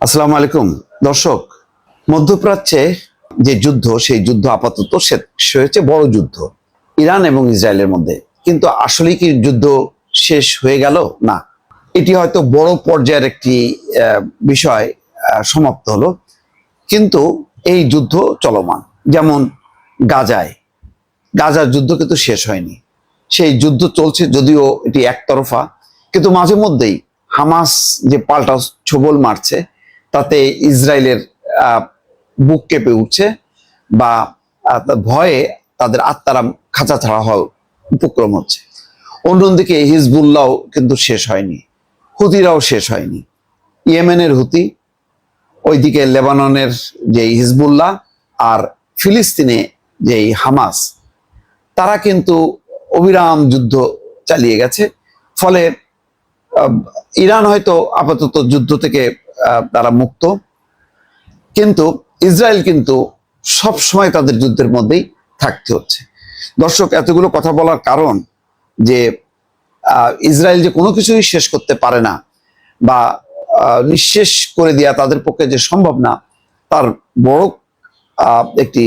আসসালামু আলাইকুম। দর্শক, মধ্যপ্রাচ্যে যে যুদ্ধ, সেই যুদ্ধ আপাতত শেষ হয়েছে বড় যুদ্ধ ইরান এবং ইসরায়েলের মধ্যে। কিন্তু আসলে কি যুদ্ধ শেষ হয়ে গেল? না। এটি হয়তো বড় পর্যায়ের একটি বিষয় সমাপ্ত হলো। কিন্তু এই যুদ্ধ চলমান। যেমন গাজায়। গাজার যুদ্ধ কিন্তু শেষ হয়নি। সেই যুদ্ধ চলছে যদিও এটি একতরফা। কিন্তু মাঝে মধ্যেই হামাস যে পাল্টা ছবল মারছে তাতে ইসরায়েলের বুক কেঁপে উঠছে বা ভয়ে তাদের আত্মারা খাঁচা ছাড়া হওয়ার উপক্রম হচ্ছে। অন্যদিকে হিজবুল্লাহ কিন্তু শেষ হয়নি। হুতিরাও শেষ হয়নি। ইয়েমেনের হুতি, ওইদিকে লেবাননের যে হিজবুল্লাহ আর ফিলিস্তিনে যেই হামাস, তারা কিন্তু অবিরাম যুদ্ধ চালিয়ে গেছে। ফলে ইরান হয়তো আপাতত যুদ্ধ থেকে তারা মুক্ত। কিন্তু ইসরায়েল কিন্তু সব সময় তাদের যুদ্ধের মধ্যেই থাকতে হচ্ছে। দর্শক, এতগুলো কথা বলার কারণ যে ইসরায়েল যে কোনো কিছুই শেষ করতে পারে না বা নিঃশেষ করে দেওয়া তাদের পক্ষে যে সম্ভব না, তার বড় একটি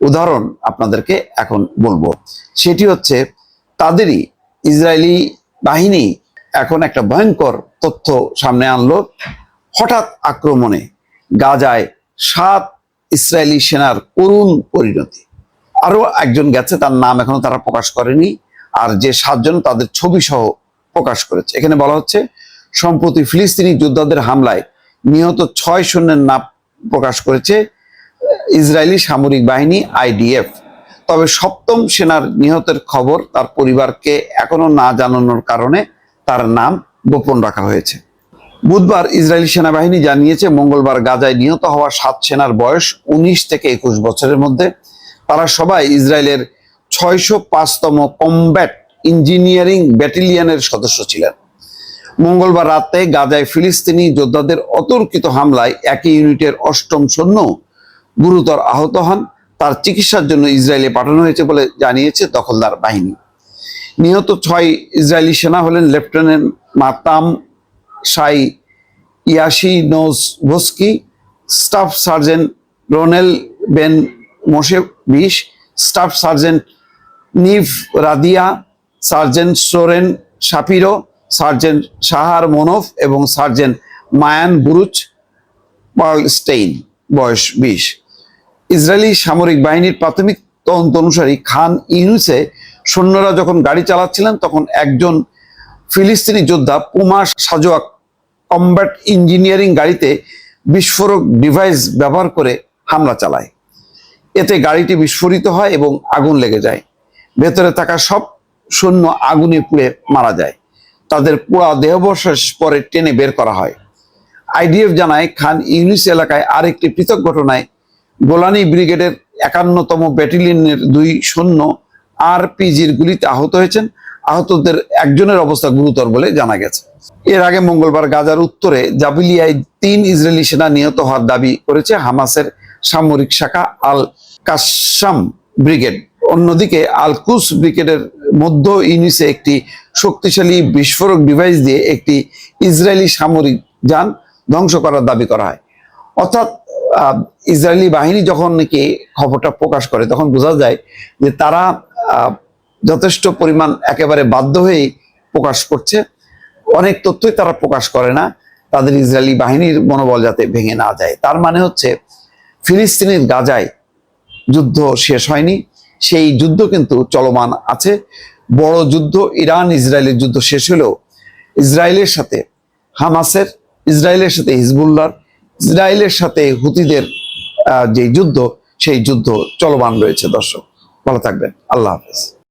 উদাহরণ আপনাদেরকে এখন বলব। সেটি হচ্ছে তাদেরই ইসরায়েলি বাহিনী এখন একটা ভয়ঙ্কর তথ্য সামনে আনলো। হঠাৎ আক্রমণে গাজায় সাত ইসরায়েলি সেনার করুণ পরিণতি। আরও একজন গেছে, তার নাম এখনও তারা প্রকাশ করেনি, আর যে সাতজন তাদের ছবি সহ প্রকাশ করেছে। এখানে বলা হচ্ছে, সম্প্রতি ফিলিস্তিনি যোদ্ধাদের হামলায় নিহত ছয় সৈন্যের নাম প্রকাশ করেছে ইসরায়েলি সামরিক বাহিনী আইডিএফ। তবে সপ্তম সেনার নিহতের খবর তার পরিবারকে এখনও না জানানোর কারণে তার নাম গোপন রাখা হয়েছে। বুধবার ইসরায়েলি সেনাবাহিনী জানিয়েছে, মঙ্গলবার গাজায় নিহত হওয়া সাত সেনার বয়স উনিশ থেকে একুশ বছরের মধ্যে। তারা সবাই ইসরায়েলের ছয়শো পাঁচতম কমব্যাট ইঞ্জিনিয়ারিং ব্যাটালিয়নের সদস্য ছিলেন। মঙ্গলবার রাতে গাজায় ফিলিস্তিনি যোদ্ধাদের অতর্কিত হামলায় একই ইউনিটের অষ্টম সৈন্য গুরুতর আহত হন। তার চিকিৎসার জন্য ইসরায়েলে পাঠানো হয়েছে বলে জানিয়েছে দখলদার বাহিনী। নিহত ছয় ইসরায়েলি সেনা হলেন lieutenant Matam Shai Yasinovsky staff sergeant Ronel Ben Moshe বিশ staff sergeant Niv Radia, sergeant Soren Shapiro, sergeant Sahar Manof এবং সার্জেন্ট মায়ান বুরুচ পার্লস্টেইন বয়স বিশ। ইসরায়েলি সামরিক বাহিনীর প্রাথমিক তদন্ত অনুসারী খান ইউনুসে সৈন্যরা যখন গাড়ি চালাচ্ছিলেন, তখন একজন ফিলিস্তিনি যোদ্ধা পুমা সাজোয়া কম্ব্যাট ইঞ্জিনিয়ারিং গাড়িতে বিস্ফোরক ডিভাইস ব্যবহার করে হামলা চালায়। এতে গাড়িটি বিস্ফোরিত হয় এবং আগুন লেগে যায়। ভেতরে থাকা সব সৈন্য আগুনে পুড়ে মারা যায়। তাদের পোড়া দেহবশেষ পরে টেনে বের করা হয়। আইডিএফ জানায়, খান ইউনিস এলাকায় আরেকটি পৃথক ঘটনায় গোলানি ব্রিগেডের একান্নতম ব্যাটালিয়নের দুই সৈন্য আরপিজির গুলিতে আহত হয়েছেন। আহতদের একজনের অবস্থা গুরুতর বলে জানা গেছে। এর আগে মঙ্গলবার গাজার উত্তরে জাবিলিয়ায় তিন ইসরায়েলি সেনা নিহত হওয়ার দাবি করেছে হামাসের সামরিক শাখা আল কাসাম ব্রিগেড। অন্যদিকে আলকুস ব্রিগেডের মধ্য ইউনিসে একটি শক্তিশালী বিস্ফোরক ডিভাইস দিয়ে একটি ইসরায়েলি সামরিক যান ধ্বংস করার দাবি করা হয়। অর্থাৎ ইসরায়েলি বাহিনী যখন নাকি খবরটা প্রকাশ করে, তখন বোঝা যায় যে তারা যথেষ্ট পরিমাণ একেবারে বাধ্য হয়েই প্রকাশ করছে। অনেক তথ্যই তারা প্রকাশ করে না, তাদের ইসরায়েলি বাহিনীর মনোবল যাতে ভেঙে না যায়। তার মানে হচ্ছে, ফিলিস্তিনের গাজায় যুদ্ধ শেষ হয়নি, সেই যুদ্ধ কিন্তু চলমান আছে। বড় যুদ্ধ ইরান ইসরায়েলের যুদ্ধ শেষ হলেও ইসরায়েলের সাথে হামাসের, ইসরায়েলের সাথে হিজবুল্লাহর, ইসরায়েলের সাথে হুতিদের যে যুদ্ধ, সেই যুদ্ধ চলমান রয়েছে, দর্শক। ভালো থাকবেন। আল্লাহ হাফেজ।